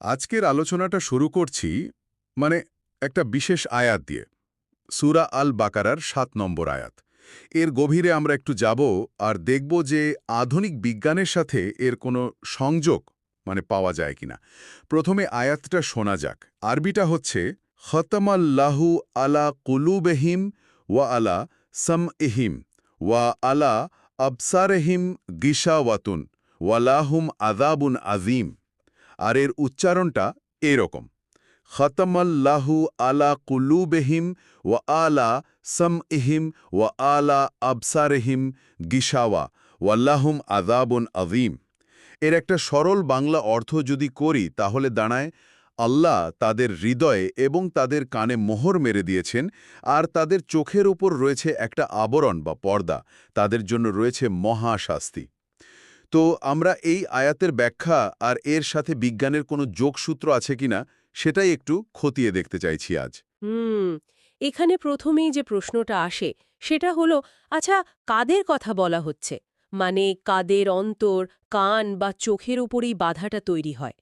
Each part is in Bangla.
আজকের আলোচনাটা শুরু করছি মানে একটা বিশেষ আয়াত দিয়ে। সুরা আল বাকারার সাত নম্বর আয়াত। এর গভীরে আমরা একটু যাব আর দেখব যে আধুনিক বিজ্ঞানের সাথে এর কোনো সংযোগ মানে পাওয়া যায় কিনা। প্রথমে আয়াতটা শোনা যাক। আরবিটা হচ্ছে, খতমাল্লাহু আলা কুলুবেহিম ওয়া আলা সাম এহিম ওয়া আলা আবসারেহিম গিসাওয়াতুন ওয়ালাহুম আদাবুন আজিম আর এর উচ্চারণটা এরকম। খতমাল্লাহু আলা কুলুবেহিম ওয়া আলা সাম ইহিম ওয়া আলা আবসারেহিম গিসাওয়া ওয়াল্লাহুম আদাবুন আজিম এর একটা সরল বাংলা অর্থ যদি করি, তাহলে দাঁড়ায়, আল্লাহ তাদের হৃদয়ে এবং তাদের কানে মোহর মেরে দিয়েছেন, আর তাদের চোখের উপর রয়েছে একটা আবরণ বা পর্দা, তাদের জন্য রয়েছে মহাশাস্তি। তো আমরা এই আয়াতের ব্যাখ্যা আর এর সাথে বিজ্ঞানের কোনো যোগসূত্র আছে কিনা সেটাই একটু খতিয়ে দেখতে চাইছি আজ। হুম, এখানে প্রথমেই যে প্রশ্নটা আসে সেটা হলো আচ্ছা কাদের কথা বলা হচ্ছে? মানে কাদের অন্তর, কান বা চোখের উপরেই বাধাটা তৈরি হয়?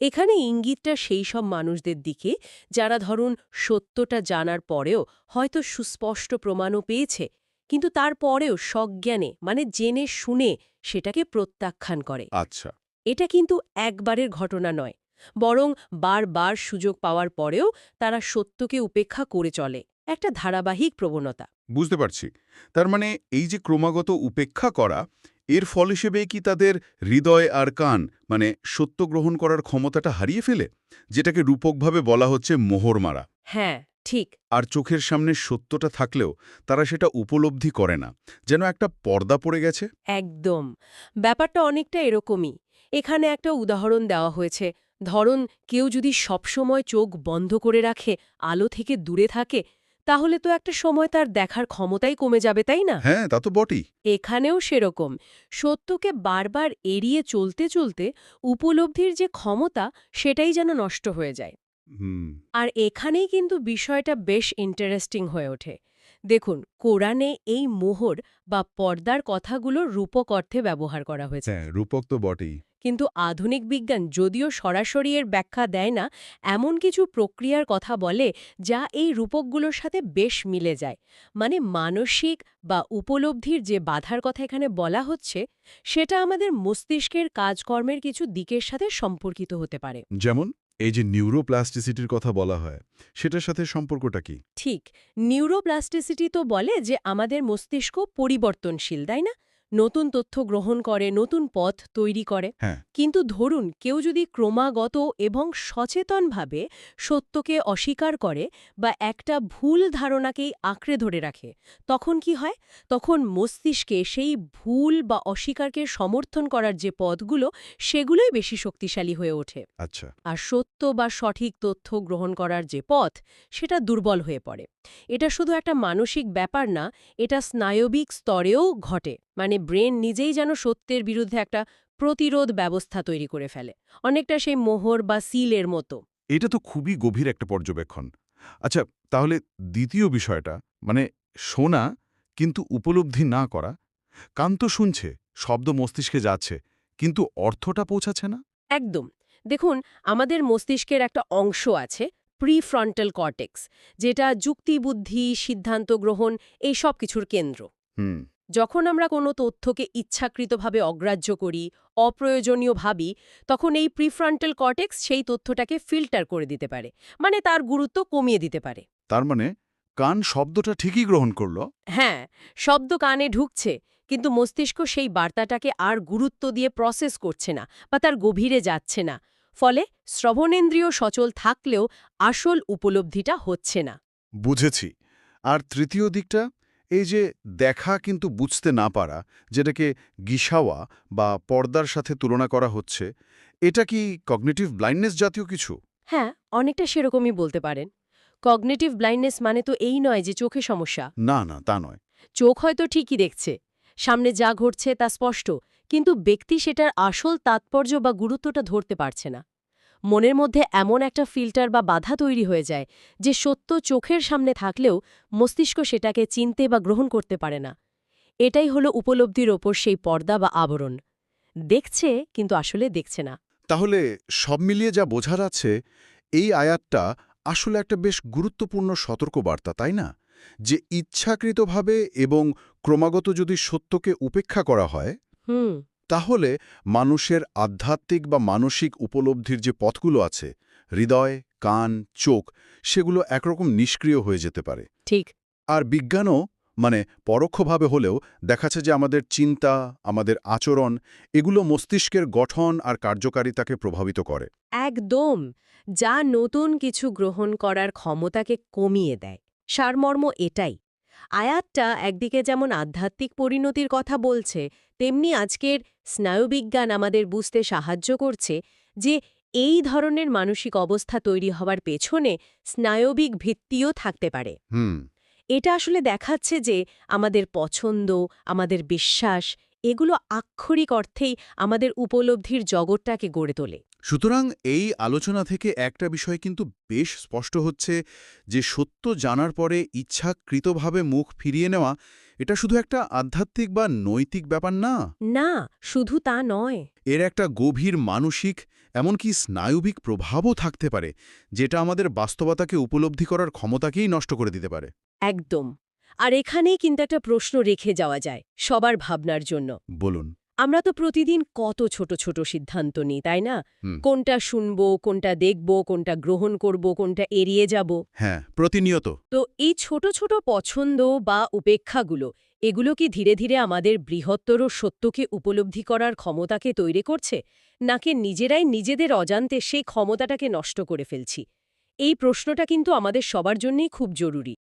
এখানে ইঙ্গিতটা সেই সব মানুষদের দিকে, যারা ধরুন সত্যটা জানার পরেও হয়তো সুস্পষ্ট প্রমাণও পেয়েছে কিন্তু তারপরেও সজ্ঞানে মানে জেনে শুনে সেটাকে প্রত্যাখ্যান করে। আচ্ছা। এটা কিন্তু একবারের ঘটনা নয় বরং বারবার সুযোগ পাওয়ার পরেও তারা সত্যকে উপেক্ষা করে চলে একটা ধারাবাহিক প্রবণতা। বুঝতে পারছি। তার মানে এই যে ক্রমাগত উপেক্ষা করা এর ফল হিসেবে কি তাদের হৃদয় আর কান মানে সত্য গ্রহণ করার ক্ষমতাটা হারিয়ে ফেলে? যেটাকে রূপকভাবে বলা হচ্ছে মোহর মারা। হ্যাঁ ঠিক। আর চোখের সামনে সত্যটা থাকলেও তারা সেটা উপলব্ধি করে না। যেন একটা পর্দা পড়ে গেছে। একদম। ব্যাপারটা অনেকটা এরকমই। এখানে একটা উদাহরণ দেওয়া হয়েছে। ধরুন কেউ যদি সবসময় চোখ বন্ধ করে রাখে আলো থেকে দূরে থাকে তাহলে তো একটা সময় তার দেখার ক্ষমতাই কমে যাবে তাই না? হ্যাঁ তা তো বটেই। এখানেও সেরকম। সত্যকে বারবার এড়িয়ে চলতে চলতে উপলব্ধির যে ক্ষমতা সেটাই যেন নষ্ট হয়ে যায়। আর এখানেই কিন্তু বিষয়টা বেশ ইন্টারেস্টিং হয়ে ওঠে। দেখুন কোরআনে এই মোহর বা পর্দার কথাগুলো রূপক অর্থে ব্যবহার করা হয়েছে। হ্যাঁ রূপক তো বটেই। কিন্তু আধুনিক বিজ্ঞান যদিও সরাসরি এর ব্যাখ্যা দেয় না এমন কিছু প্রক্রিয়ার কথা বলে যা এই রূপকগুলোর সাথে বেশ মিলে যায়। মানে মানসিক বা উপলব্ধির যে বাধার কথা এখানে বলা হচ্ছে সেটা আমাদের মস্তিষ্কের কাজকর্মের কিছু দিকের সাথে সম্পর্কিত হতে পারে। যেমন? এই যে নিউরোপ্লাস্টিসিটির কথা বলা হয়, সেটার সাথে সম্পর্কটা কি? ঠিক নিউরোপ্লাস্টিসিটি তো বলে যে আমাদের মস্তিষ্ক পরিবর্তনশীল, তাই না? নতুন তথ্য গ্রহণ করে নতুন পথ তৈরি করে। হ্যাঁ। কিন্তু ধরুন কেউ যদি ক্রমাগত এবং সচেতনভাবে সত্যকে অস্বীকার করে বা একটা ভুল ধারণাকেই আঁকড়ে ধরে রাখে তখন কি হয়? তখন মস্তিষ্কে সেই ভুল বা অস্বীকারকে সমর্থন করার যে পথগুলো সেগুলোই বেশি শক্তিশালী হয়ে ওঠে। আচ্ছা। আর সত্য বা সঠিক তথ্য গ্রহণ করার যে পথ সেটা দুর্বল হয়ে পড়ে। এটা শুধু একটা মানসিক ব্যাপার না এটা স্নায়বিক স্তরেও ঘটে। মানে ব্রেন নিজেই যেন সত্যের বিরুদ্ধে একটা প্রতিরোধ ব্যবস্থা তৈরি করে ফেলে। অনেকটা সেই মোহর বা সিলের মতো। এটা তো খুবই গভীর একটা পর্যবেক্ষণ। আচ্ছা তাহলে দ্বিতীয় বিষয়টা মানে শোনা কিন্তু উপলব্ধি না করা। কান তো শুনছে শব্দ মস্তিষ্কে যাচ্ছে কিন্তু অর্থটা পৌঁছাচ্ছে না? একদম। দেখুন আমাদের মস্তিষ্কের একটা অংশ আছে প্রিফ্রন্টাল কর্টেক্স যেটা যুক্তিবুদ্ধি সিদ্ধান্ত গ্রহণ এই সব কিছুর কেন্দ্র। হুম। যখন আমরা কোনো তথ্যকে ইচ্ছাকৃতভাবে অগ্রাহ্য করি অপ্রয়োজনীয় ভাবি তখন এই প্রিফ্রন্টাল কর্টেক্স সেই তথ্যটাকে ফিল্টার করে দিতে পারে মানে তার গুরুত্ব কমিয়ে দিতে পারে। তার মানে কান শব্দটা ঠিকই গ্রহণ করল? হ্যাঁ শব্দ কানে ঢুকছে কিন্তু মস্তিষ্ক সেই বার্তাটাকে আর গুরুত্ব দিয়ে প্রসেস করছে না বা তার গভীরে যাচ্ছে না। ফলে শ্রবণেন্দ্রিয় সচল থাকলেও আসল উপলব্ধিটা হচ্ছে না। বুঝেছি। আর তৃতীয় দিকটা এই যে দেখা কিন্তু বুঝতে না পারা যেটাকে গিসাওয়া বা পর্দার সাথে তুলনা করা হচ্ছে এটা কি কগনেটিভ ব্লাইন্ডনেস জাতীয় কিছু? হ্যাঁ অনেকটা সেরকমই বলতে পারেন। কগনেটিভ ব্লাইন্ডনেস মানে তো এই নয় যে চোখে সমস্যা। না না তা নয়। চোখ হয়তো ঠিকই দেখছে। সামনে যা ঘটছে তা স্পষ্ট কিন্তু ব্যক্তি সেটার আসল তাৎপর্য বা গুরুত্বটা ধরতে পারছে না। মনের মধ্যে এমন একটা ফিল্টার বা বাধা তৈরি হয়ে যায় যে সত্য চোখের সামনে থাকলেও মস্তিষ্ক সেটাকে চিনতে বা গ্রহণ করতে পারে না। এটাই হলো উপলব্ধির ওপর সেই পর্দা বা আবরণ। দেখছে কিন্তু আসলে দেখছে না। তাহলে সব মিলিয়ে যা বোঝা যাচ্ছে এই আয়াতটা আসলে একটা বেশ গুরুত্বপূর্ণ সতর্কবার্তা, তাই না? যে ইচ্ছাকৃতভাবে এবং ক্রমাগত যদি সত্যকে উপেক্ষা করা হয় তাহলে মানুষের আধ্যাত্মিক বা মানসিক উপলব্ধির যে পথগুলো আছে হৃদয় কান চোখ সেগুলো একরকম নিষ্ক্রিয় হয়ে যেতে পারে। ঠিক। আর বিজ্ঞানও মানে পরোক্ষভাবে হলেও দেখাচ্ছে যে আমাদের চিন্তা আমাদের আচরণ এগুলো মস্তিষ্কের গঠন আর কার্যকারিতাকে প্রভাবিত করে। একদম। যা নতুন কিছু গ্রহণ করার ক্ষমতাকে কমিয়ে দেয়। সারমর্ম এটাই। আয়াতটা একদিকে যেমন আধ্যাত্মিক পরিণতির কথা বলছে তেমনি আজকের স্নায়ুবিজ্ঞান আমাদের বুঝতে সাহায্য করছে যে এই ধরনের মানসিক অবস্থা তৈরি হওয়ার পেছনে স্নায়বিক ভিত্তিও থাকতে পারে। এটা আসলে দেখাচ্ছে যে আমাদের পছন্দ আমাদের বিশ্বাস এগুলো আক্ষরিক অর্থেই আমাদের উপলব্ধির জগৎটাকে গড়ে তোলে। সুতরাং এই আলোচনা থেকে একটা বিষয় কিন্তু বেশ স্পষ্ট হচ্ছে যে সত্য জানার পরে ইচ্ছাকৃতভাবে মুখ ফিরিয়ে নেওয়া এটা শুধু একটা আধ্যাত্মিক বা নৈতিক ব্যাপার না। না শুধু তা নয়। এর একটা গভীর মানসিক এমনকি স্নায়ুবিক প্রভাবও থাকতে পারে যেটা আমাদের বাস্তবতাকে উপলব্ধি করার ক্ষমতাকেই নষ্ট করে দিতে পারে। একদম। আর এখানেই কিন্তু একটা প্রশ্ন রেখে যাওয়া যায় সবার ভাবনার জন্য। বলুন। আমরা তো প্রতিদিন কত ছোট ছোট সিদ্ধান্ত নিই তাই না? কোনটা শুনব কোনটা দেখব কোনটা গ্রহণ করব কোনটা এড়িয়ে যাব। হ্যাঁ প্রতিনিয়ত। তো এই ছোট ছোট পছন্দ বা উপেক্ষাগুলো এগুলো কি ধীরে ধীরে আমাদের বৃহত্তর সত্যকে উপলব্ধি করার ক্ষমতাকে তৈরি করছে নাকি নিজেরাই নিজেদের অজান্তে সেই ক্ষমতাটাকে নষ্ট করে ফেলছি? এই প্রশ্নটা কিন্তু আমাদের সবার জন্যই খুব জরুরি।